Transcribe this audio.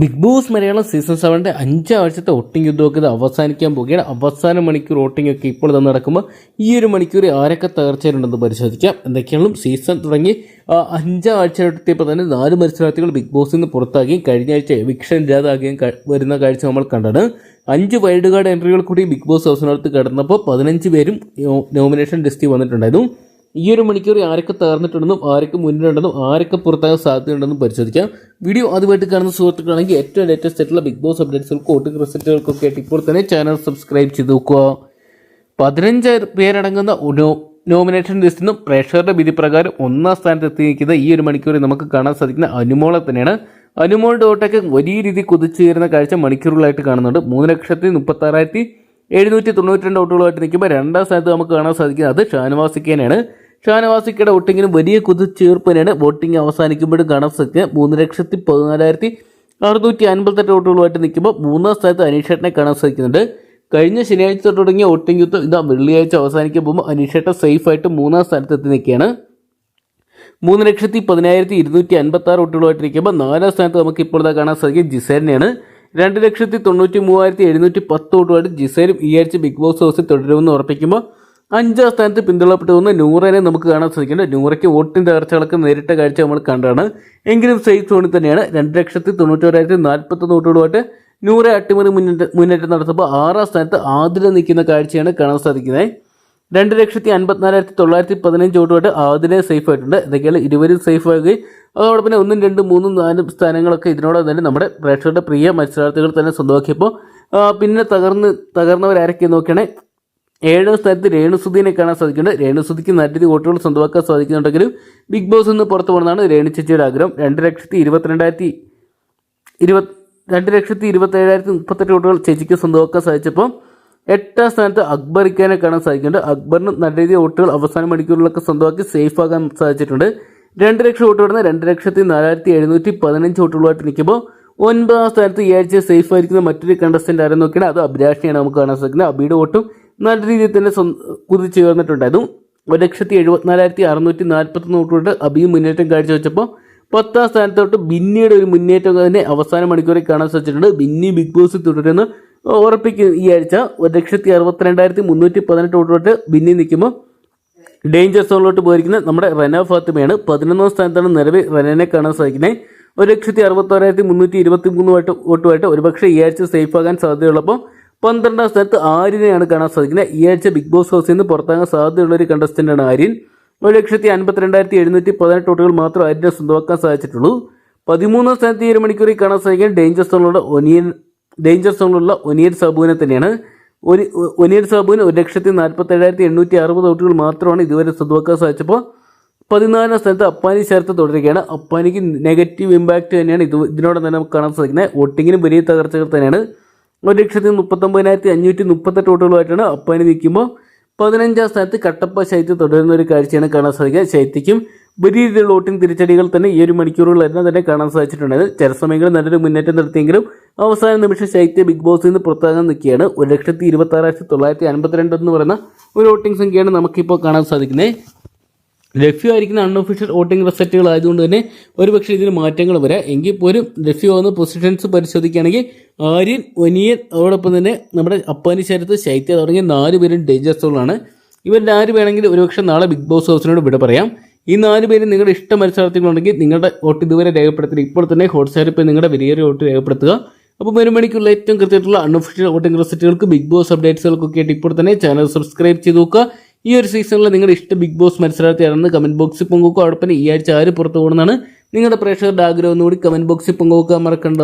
Big boss Malayalam season സെവന്റെ അഞ്ചാഴ്ചത്തെ voting യുദ്ധമൊക്കെ ഇത് അവസാനിക്കാൻ പോകുകയാണ്. അവസാന മണിക്കൂർ വോട്ടിംഗ് ഒക്കെ ഇപ്പോൾ തന്നെ നടക്കുമ്പോൾ ഈ ഒരു മണിക്കൂർ ആരൊക്കെ തകർച്ചയിലുണ്ടെന്ന് പരിശോധിക്കാം. എന്തൊക്കെയാണെങ്കിലും സീസൺ തുടങ്ങി. അഞ്ചാം അഞ്ചാഴ്ച എത്തിയപ്പോൾ തന്നെ നാല് മത്സരാർത്ഥികൾ ബിഗ് ബോസിൽ നിന്ന് പുറത്താകുകയും കഴിഞ്ഞ ആഴ്ച എവിക്ഷൻ ഇല്ലാതാകുകയും വരുന്ന കാഴ്ച നമ്മൾ കണ്ടത് അഞ്ച് വൈൽഡ് കാർഡ് എൻട്രികൾ കൂടി ബിഗ് ബോസ് ഹൗസിനകത്ത് കടന്നപ്പോൾ പതിനഞ്ച് പേരും നോമിനേഷൻ ലിസ്റ്റിൽ വന്നിട്ടുണ്ടായിരുന്നു. ഈ ഒരു മണിക്കൂർ ആരൊക്കെ തകർന്നിട്ടുണ്ടെന്നും ആരൊക്കെ മുന്നിലുണ്ടെന്നും ആരൊക്കെ പുറത്താകാൻ സാധ്യതയുണ്ടെന്നും പരിശോധിക്കാം. വീഡിയോ അതുമായിട്ട് കാണുന്ന സുഹൃത്തുക്കളാണെങ്കിൽ ഏറ്റവും ലേറ്റസ്റ്റ് ആയിട്ടുള്ള ബിഗ് ബോസ് അപ്ഡേറ്റ്സുകൾക്കും ഒട്ടും റിസൾട്ടുകൾക്കൊക്കെ ആയിട്ട് ഇപ്പോൾ തന്നെ ചാനൽ സബ്സ്ക്രൈബ് ചെയ്ത് നോക്കുക. പതിനഞ്ച് പേരടങ്ങുന്ന നോമിനേഷൻ ലിസ്റ്റിൽ നിന്നും പ്രേക്ഷകരുടെ വിധി പ്രകാരം ഒന്നാം സ്ഥാനത്ത് എത്തി നിൽക്കുന്ന ഈ ഒരു മണിക്കൂറിൽ നമുക്ക് കാണാൻ സാധിക്കുന്ന അനുമോളെ തന്നെയാണ്. അനുമോളുടെ ഓട്ടൊക്കെ വലിയ രീതിയിൽ കുതിച്ചു ചേരുന്ന കാഴ്ച മണിക്കൂറുകളായിട്ട് കാണുന്നുണ്ട്. മൂന്ന് ലക്ഷത്തി മുപ്പത്തി ആറായിരത്തി എഴുന്നൂറ്റി തൊണ്ണൂറ്റി രണ്ട് വോട്ടുകളായിട്ട് നിൽക്കുമ്പോൾ രണ്ടാം സ്ഥാനത്ത് നമുക്ക് കാണാൻ സാധിക്കുന്നത് അത് ഷാനവാസിക്കേനാണ് ഷാനവാസിക്കയുടെ വോട്ടിങ്ങിന് വലിയ കുതിച്ചേർപ്പിനാണ് വോട്ടിംഗ് അവസാനിക്കുമ്പോഴും കാണാൻ സാധിക്കുക. മൂന്ന് ലക്ഷത്തി പതിനാലായിരത്തി അറുന്നൂറ്റി അൻപത്തെട്ട് വോട്ടുകളുമായിട്ട് നിൽക്കുമ്പോൾ മൂന്നാം സ്ഥാനത്ത് അനീഷേട്ടനെ കാണാൻ കഴിഞ്ഞ ശനിയാഴ്ച തുടങ്ങിയ വോട്ടിംഗ് യുദ്ധം ഇതാ വെള്ളിയാഴ്ച അവസാനിക്കാൻ പോകുമ്പോൾ അനീഷേട്ടൻ സേഫായിട്ട് മൂന്നാം സ്ഥാനത്ത് എത്തി നിൽക്കുകയാണ്. മൂന്ന് ലക്ഷത്തി പതിനായിരത്തി ഇരുന്നൂറ്റി അൻപത്തി ആറ് വോട്ടുകളുമായിട്ട് നിൽക്കുമ്പോൾ നാലാം സ്ഥാനത്ത് നമുക്ക് ഇപ്പോൾ ഇതാ കാണാൻ സാധിക്കും ജിസേലിനെയാണ് രണ്ട് ലക്ഷത്തി തൊണ്ണൂറ്റി മൂവായിരത്തി എഴുന്നൂറ്റി പത്ത് വോട്ടുമായിട്ട് ജിസേലും ഈ ആഴ്ച ബിഗ് ബോസ് ഹൗസിൽ തുടരുമെന്ന് ഉറപ്പിക്കുമ്പോൾ അഞ്ചാം സ്ഥാനത്ത് പിന്തുണപ്പെട്ടു വന്ന നൂറനെ നമുക്ക് കാണാൻ സാധിക്കുന്നുണ്ട്. നൂറയ്ക്ക് വോട്ടിന്റെ തകർച്ചകളൊക്കെ നേരിട്ട കാഴ്ച നമ്മൾ കണ്ടാണ്. എങ്കിലും സേഫ് സോണിൽ തന്നെയാണ്. രണ്ട് ലക്ഷത്തി തൊണ്ണൂറ്റോരായിരത്തി നാൽപ്പത്തൊന്ന് വോട്ടുകളുമായിട്ട് നൂറെ അട്ടിമറി മുന്നേറ്റ മുന്നേറ്റം നടത്തുമ്പോൾ ആറാം സ്ഥാനത്ത് ആതിര നിൽക്കുന്ന കാഴ്ചയാണ് കാണാൻ സാധിക്കുന്നത്. രണ്ട് ലക്ഷത്തി അൻപത്തിനാലായിരത്തി തൊള്ളായിരത്തി പതിനഞ്ച് വോട്ടുമായിട്ട് ആതിരെ സേഫ് ആയിട്ടുണ്ട്. ഇതൊക്കെയാണ് ഇരുവരും സേഫ് ആകുകയും അതോടൊപ്പം തന്നെ ഒന്നും രണ്ടും മൂന്നും നാലും സ്ഥാനങ്ങളൊക്കെ ഇതിനോടൊപ്പം തന്നെ നമ്മുടെ പ്രേക്ഷകരുടെ പ്രിയ മത്സരാർത്ഥികൾ തന്നെ സ്വന്തമാക്കിയപ്പോൾ പിന്നെ തകർന്ന് തകർന്നവരാരൊക്കെ നോക്കുകയാണെ ഏഴാം സ്ഥാനത്ത് രേണുസുദ്ധീനെ കാണാൻ സാധിക്കുന്നുണ്ട്. രേണുസുദിക്ക് നല്ല രീതി വോട്ടുകൾ സ്വന്തമാക്കാൻ സാധിക്കുന്നുണ്ടെങ്കിലും ബിഗ് ബോസ് നിന്ന് പുറത്തു പോകുന്നതാണ് രേണു ചേച്ചിയുടെ ആഗ്രഹം. രണ്ട് ലക്ഷത്തി ഇരുപത്തിരണ്ടായിരത്തി ഇരുപത് രണ്ട് ലക്ഷത്തി ഇരുപത്തി ഏഴായിരത്തി മുപ്പത്തെട്ട് വോട്ടുകൾ ചേച്ചിക്ക് സ്വന്തമാക്കാൻ സാധിച്ചപ്പോൾ എട്ടാം സ്ഥാനത്ത് അക്ബർ ഇക്കാനെ കാണാൻ സാധിക്കുന്നുണ്ട്. അക്ബറിന് നല്ല രീതിയിൽ വോട്ടുകൾ അവസാന മണിക്കൂറിലൊക്കെ സ്വന്തമാക്കി സേഫ് ആകാൻ സാധിച്ചിട്ടുണ്ട്. രണ്ട് ലക്ഷം വോട്ട് വരുന്ന രണ്ട് ലക്ഷത്തി നാലായിരത്തി എഴുന്നൂറ്റി പതിനഞ്ച് വോട്ടുകളുമായിട്ട് നിൽക്കുമ്പോൾ ഒൻപതാം സ്ഥാനത്ത് ഈ ആഴ്ച സേഫ് ആയിരിക്കുന്ന മറ്റൊരു കണ്ടസ്റ്റന്റ് ആരെന്ന് നോക്കിയാൽ അത് അഭിലാഷിനെയാണ് നമുക്ക് കാണാൻ സാധിക്കുന്നത്. അബിയുടെ വോട്ടും നല്ല രീതിയിൽ തന്നെ കുതിച്ചുയർന്നിട്ടുണ്ടായിരുന്നു ഒരു ലക്ഷത്തി എഴുപത്തിനാലായിരത്തി അറുന്നൂറ്റി നാൽപ്പത്തൊന്ന് വോട്ടുകൊണ്ട് അബിയും മുന്നേറ്റം കാഴ്ചവെച്ചപ്പോൾ പത്താം സ്ഥാനത്തോട്ട് ബിന്നിയുടെ ഒരു മുന്നേറ്റം തന്നെ അവസാന മണിക്കൂറിൽ കാണാൻ സാധിച്ചിട്ടുണ്ട്. ബിന്നി ബിഗ് ബോസ് തുടരുന്ന. ഉറപ്പിക്കും ഈ ആഴ്ച ഒരു ലക്ഷത്തി അറുപത്തിരണ്ടായിരത്തി മുന്നൂറ്റി പതിനെട്ട് വോട്ടോട്ട് ബിന്നി നിൽക്കുമ്പോൾ ഡേഞ്ചർ സോണിലോട്ട് പോയിരിക്കുന്ന നമ്മുടെ റന ഫാത്തിമയാണ്. പതിനൊന്നാം സ്ഥാനത്താണ് നിലവിൽ റനനെ കാണാൻ സാധിക്കുന്നത്. ഒരു ലക്ഷത്തി അറുപത്തോരായിരത്തി മുന്നൂറ്റി ഇരുപത്തി മൂന്ന് വോട്ട് വോട്ടുമായിട്ട് ഒരുപക്ഷെ ഈ ആഴ്ച സേഫ് ആകാൻ സാധ്യതയുള്ളപ്പോൾ പന്ത്രണ്ടാം സ്ഥാനത്ത് ആര്യനെയാണ് കാണാൻ സാധിക്കുന്നത്. ഈ ആഴ്ച ബിഗ് ബോസ് ഹൗസിൽ നിന്ന് പുറത്താകാൻ സാധ്യതയുള്ള ഒരു കണ്ടസ്റ്റന്റാണ് ആര്യൻ. ഒരു ലക്ഷത്തി അൻപത്തിരണ്ടായിരത്തി എഴുന്നൂറ്റി പതിനെട്ട് വോട്ടുകൾ മാത്രം ആര്യനെ സ്വന്തമാക്കാൻ സാധിച്ചിട്ടുള്ളൂ. പതിമൂന്നാം സ്ഥാനത്ത് ഈ ഒരു മണിക്കൂറിൽ കാണാൻ സാധിക്കുന്നത് ഡേഞ്ചർ സോണിലുള്ള ഒനിയൻ ഡേഞ്ചർ സോണിലുള്ള ഒനിയൻ സാബുവിനെ തന്നെയാണ്. ഒരു ഒനിയൻ സാബുവിന് ഒരു ലക്ഷത്തി നാൽപ്പത്തി ഏഴായിരത്തി എണ്ണൂറ്റി അറുപത് വോട്ടുകൾ മാത്രമാണ് ഇതുവരെ സ്വന്തമാക്കാൻ സാധിച്ചപ്പോൾ പതിനാലാം സ്ഥാനത്ത് അപ്പാനി ചേർത്ത് തുടരുകയാണ്. അപ്പാനിക്ക് നെഗറ്റീവ് ഇമ്പാക്റ്റ് തന്നെയാണ് ഇത് ഇതിനോട് തന്നെ നമുക്ക് കാണാൻ സാധിക്കുന്നത്. വോട്ടിങ്ങിനും വലിയ തകർച്ചകൾ തന്നെയാണ്. ഒരു ലക്ഷത്തി മുപ്പത്തൊമ്പതിനായിരത്തി അഞ്ഞൂറ്റി മുപ്പത്തെട്ട് വോട്ടുകളുമായിട്ടാണ് അപ്പാനി നിൽക്കുമ്പോൾ പതിനഞ്ചാം സ്ഥാനത്ത് കട്ടപ്പ ശൈത്യം തുടരുന്ന ഒരു കാഴ്ചയാണ് കാണാൻ സാധിക്കുക. ശൈത്യക്കും വലിയ രീതിയിലുള്ള വോട്ടിംഗ് തിരിച്ചടികൾ തന്നെ ഈ ഒരു മണിക്കൂറുകളെല്ലാം തന്നെ കാണാൻ സാധിച്ചിട്ടുണ്ടായത്. ചില സമയങ്ങളിൽ നല്ലൊരു മുന്നേറ്റം നടത്തിയെങ്കിലും അവസാന നിമിഷം ശൈത്യ ബിഗ് ബോസിൽ നിന്ന് പുറത്താകാൻ നിൽക്കുകയാണ്. ഒരു ലക്ഷത്തി ഇരുപത്തി ആറായിരത്തി തൊള്ളായിരത്തി അൻപത്തിരണ്ട് എന്ന് പറയുന്ന ഒരു വോട്ടിംഗ് സംഖ്യയാണ് നമുക്കിപ്പോൾ കാണാൻ സാധിക്കുന്നത്. ലഭ്യമായിരിക്കുന്ന അൺഒഫീഷ്യൽ വോട്ടിംഗ് റിസൾട്ടുകൾ ആയതുകൊണ്ട് തന്നെ ഒരുപക്ഷെ ഇതിന് മാറ്റങ്ങൾ വരാം. എങ്കിൽ പോലും ലഭ്യമാകുന്ന പൊസിഷൻസ് പരിശോധിക്കുകയാണെങ്കിൽ ആര്യൻ ഒനിയൻ അതോടൊപ്പം തന്നെ നമ്മുടെ അപ്പാനി ശരത്ത് ശൈത്യ തുടങ്ങിയ നാല് പേരും ഡേഞ്ചർ സോളാണ് ഇവരുടെ ആര് വേണമെങ്കിൽ ഒരുപക്ഷെ നാളെ ബിഗ് ബോസ് ഹൗസിനോട് വിട പറയാം. ഈ നാല് പേര് നിങ്ങളുടെ ഇഷ്ട മത്സരാർത്ഥികളുണ്ടെങ്കിൽ നിങ്ങളുടെ വോട്ട് ഇതുവരെ രേഖപ്പെടുത്തി ഇപ്പോൾ തന്നെ ഹോട്ട്സ്റ്റാറിൽ പോയി നിങ്ങളുടെ വലിയൊരു വോട്ട് രേഖപ്പെടുത്തുക. അപ്പോൾ ഒരു മണിക്കുള്ള ഏറ്റവും കൃത്യമായിട്ടുള്ള അൺഒഫീഷ്യൽ വോട്ടിംഗ് റിസൾട്ടുകൾക്ക് ബിഗ് ബോസ് അപ്ഡേറ്റ്സുകൾക്കൊക്കെ ആയിട്ട് ഇപ്പോൾ തന്നെ ചാനൽ സബ്സ്ക്രൈബ് ചെയ്ത് നോക്കുക. ഈ ഒരു സീസണിൽ നിങ്ങളുടെ ഇഷ്ട ബിഗ് ബോസ് മത്സരാർത്ഥി ആണെന്ന് കമന്റ് ബോക്സിൽ പങ്കുവെക്കുക. അതോടൊപ്പം ഈ ആഴ്ച ആര് പുറത്തു പോകുന്നതാണ് നിങ്ങളുടെ പ്രേക്ഷകരുടെ ആഗ്രഹം. ഒന്നുകൂടി കമന്റ് ബോക്സിൽ പങ്കുവെക്കാൻ മറക്കണ്ട.